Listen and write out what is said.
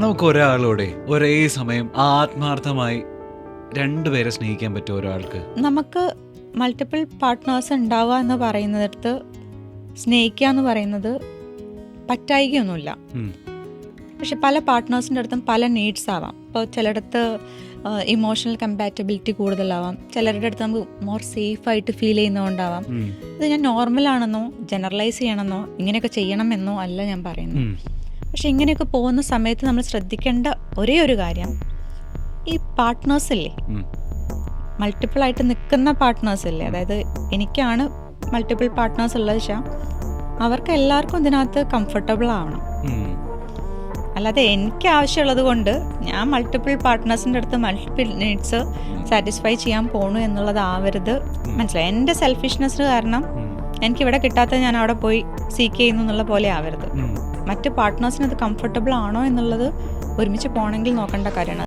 നമുക്ക് ഒരാളോടെ ഒരേ സമയം ആത്മാർത്ഥമായി രണ്ടുപേരെ സ്നേഹിക്കാൻ പറ്റും ഒരാൾക്ക്. നമുക്ക് മൾട്ടിപ്പിൾ പാർട്ട്നേഴ്സ് ഉണ്ടാവുക എന്ന് പറയുന്നിടത്ത് സ്നേഹിക്കുക എന്ന് പറയുന്നത് പറ്റായികയൊന്നുമില്ല. പക്ഷെ പല പാർട്ട്നേഴ്സിന്റെ അടുത്തും പല നീഡ്സ് ആവാം. ഇപ്പോൾ ചിലയിടത്ത് ഇമോഷണൽ കമ്പാറ്റബിലിറ്റി കൂടുതലാവാം. ചിലരുടെ അടുത്ത് നമുക്ക് മോർ സേഫ് ആയിട്ട് ഫീൽ ചെയ്യുന്നതുകൊണ്ടാവാം. ഇത് ഞാൻ നോർമലാണെന്നോ ജനറലൈസ് ചെയ്യണമെന്നോ ഇങ്ങനെയൊക്കെ ചെയ്യണമെന്നോ അല്ല ഞാൻ പറയുന്നത്. പക്ഷെ ഇങ്ങനെയൊക്കെ പോകുന്ന സമയത്ത് നമ്മൾ ശ്രദ്ധിക്കേണ്ട ഒരേ ഒരു കാര്യം. ഈ പാർട്ട്നേഴ്സ് ഇല്ലേ മൾട്ടിപ്പിൾ ആയിട്ട് നിൽക്കുന്ന പാർട്ട്നേഴ്സ് ഇല്ലേ അതായത് എനിക്കാണ് മൾട്ടിപ്പിൾ പാർട്ട്നേഴ്സ് ഉള്ളത് വെച്ചാൽ അവർക്ക് എല്ലാവർക്കും ഇതിനകത്ത് കംഫർട്ടബിൾ ആവണം. അല്ലാതെ എനിക്ക് ആവശ്യമുള്ളത് കൊണ്ട് ഞാൻ മൾട്ടിപ്പിൾ പാർട്ട്നേഴ്സിന്റെ അടുത്ത് മൾട്ടിപ്പിൾ നീഡ്സ് സാറ്റിസ്ഫൈ ചെയ്യാൻ പോണു എന്നുള്ളത് ആവരുത് മനസ്സിലായി? എന്റെ സെൽഫിഷ്നെസ് കാരണം എനിക്ക് എനിക്കിവിടെ കിട്ടാത്ത ഞാൻ അവിടെ പോയി സീക്ക് ചെയ്യുന്നു എന്നുള്ള പോലെ ആവരുത്. മറ്റ് പാർട്ട്നേഴ്സിന് അത് കംഫർട്ടബിൾ ആണോ എന്നുള്ളത് ഒരുമിച്ച് പോകണമെങ്കിൽ നോക്കേണ്ട കാര്യമാണ്.